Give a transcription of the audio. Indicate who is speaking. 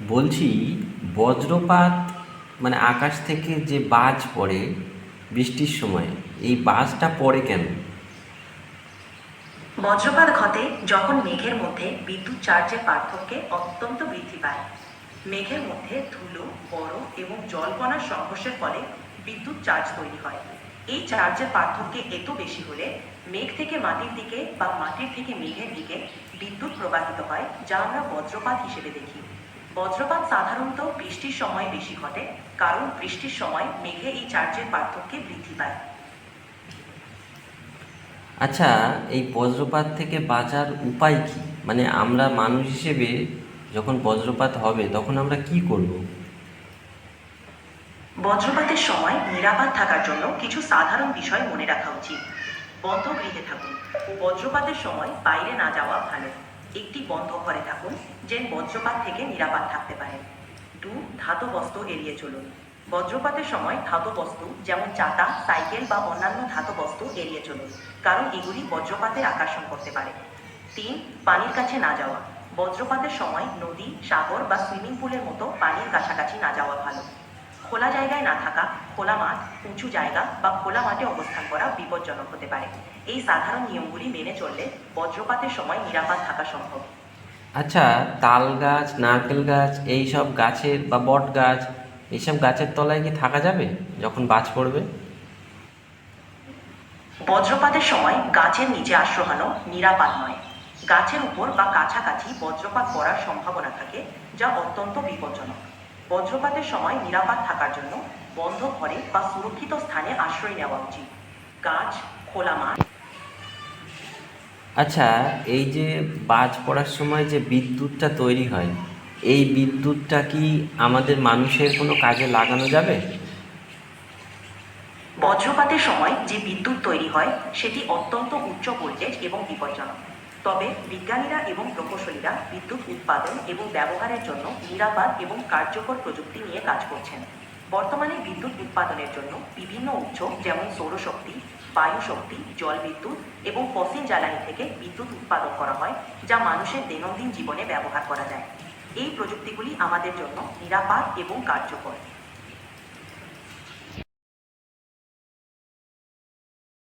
Speaker 1: বলছি বজ্রপাত মানে আকাশ থেকে যে বাজ পড়ে বৃষ্টির সময়, এই বাজটা পড়ে কেন?
Speaker 2: বজ্রপাত ঘটে যখন মেঘের মধ্যে বিদ্যুৎ চার্জের পার্থক্যে অত্যন্ত বৃদ্ধি পায়। মেঘের মধ্যে ধুলো, বরফ এবং জলকণার সংঘর্ষের ফলে বিদ্যুৎ চার্জ তৈরি হয়। এই চার্জের পার্থক্যে এত বেশি হলে মেঘ থেকে মাটির দিকে বা মাটির থেকে মেঘের দিকে বিদ্যুৎ প্রবাহিত হয়, যা আমরা বজ্রপাত হিসেবে দেখি। বজ্রপাত সাধারণত বৃষ্টির সময় বেশি ঘটে কারণ বৃষ্টির সময় মেঘে এই চার্জের পার্থক্যে বৃদ্ধি পায়।
Speaker 1: আচ্ছা এই বজ্রপাত থেকে বাঁচার উপায় কি? মানে আমরা মানুষ হিসেবে যখন বজ্রপাত হবে তখন আমরা কি করব?
Speaker 2: বজ্রপাতের সময় নিরাপদ থাকার জন্য কিছু সাধারণ বিষয় মনে রাখা উচিত। বন্ধ গৃহে থাকুন। বজ্রপাতের সময় বাইরে না যাওয়া ভালো। একটি বন্ধ ঘরে থাকুন, যে বজ্রপাত থেকে নিরাপদ থাকতে পারেন দু, ধাতু বস্তু এড়িয়ে চলুন। বজ্রপাতের সময় ধাতু বস্তু, যেমন চাটা সাইকেল বা অন্যান্য ধাতু বস্তু এড়িয়ে চলুন, কারণ এগুলি বজ্রপাতের আকর্ষণ করতে পারে। তিন, পানির কাছে না যাওয়া। বজ্রপাতের সময় নদী, সাগর বা সুইমিং পুলের মতো পানির কাছাকাছি না যাওয়া ভালো। খোলা জায়গায় না থাকা খোলা মাঠ উঁচু জায়গা বা খোলা মাঠে অবস্থান করা বিপজ্জনক হতে পারে। এই সাধারণ নিয়মগুলি মেনে চললে বজ্রপাতের সময় নিরাপদ থাকা সম্ভব।
Speaker 1: আচ্ছা তাল গাছ নারকেল গাছ এই সব গাছের বা বট গাছ এইসব গাছের তলায় কি থাকা যাবে যখন বাজ পড়বে?
Speaker 2: বজ্রপাতের সময় গাছের নিচে আশ্রহানো নিরাপদ নয়। গাছের উপর বা কাছাকাছি বজ্রপাত পড়ার সম্ভাবনা থাকে যা অত্যন্ত বিপজ্জনক। বজ্রপাতের সময় নিরাপদ থাকার জন্য বন্ধ ঘরে বা সুরক্ষিত স্থানে আশ্রয় নেওয়া উচিত। গাছ খোলা মাঠ।
Speaker 1: আচ্ছা এই যে বাজ পড়ার সময় যে বিদ্যুৎটা তৈরি হয় এই বিদ্যুৎটা কি আমাদের মানুষের কোনো কাজে লাগানো যাবে?
Speaker 2: বজ্রপাতের সময় যে বিদ্যুৎ তৈরি হয় সেটি অত্যন্ত উচ্চ ভোল্টেজ এবং বিপজ্জনক। তবে বিজ্ঞানীরা এবং প্রকৌশলীরা বিদ্যুৎ উৎপাদন এবং ব্যবহারের জন্য নিরাপদ এবং কার্যকর প্রযুক্তি নিয়ে কাজ করছেন। বর্তমানে বিদ্যুৎ উৎপাদনের জন্য বিভিন্ন উৎস যেমন সৌরশক্তি বায়ু শক্তি জল বিদ্যুৎ এবং ফসিল জ্বালানি থেকে বিদ্যুৎ উৎপাদন করা হয়, যা মানুষের দৈনন্দিন জীবনে ব্যবহার করা যায়। এই প্রযুক্তিগুলি আমাদের জন্য নিরাপদ এবং কার্যকর।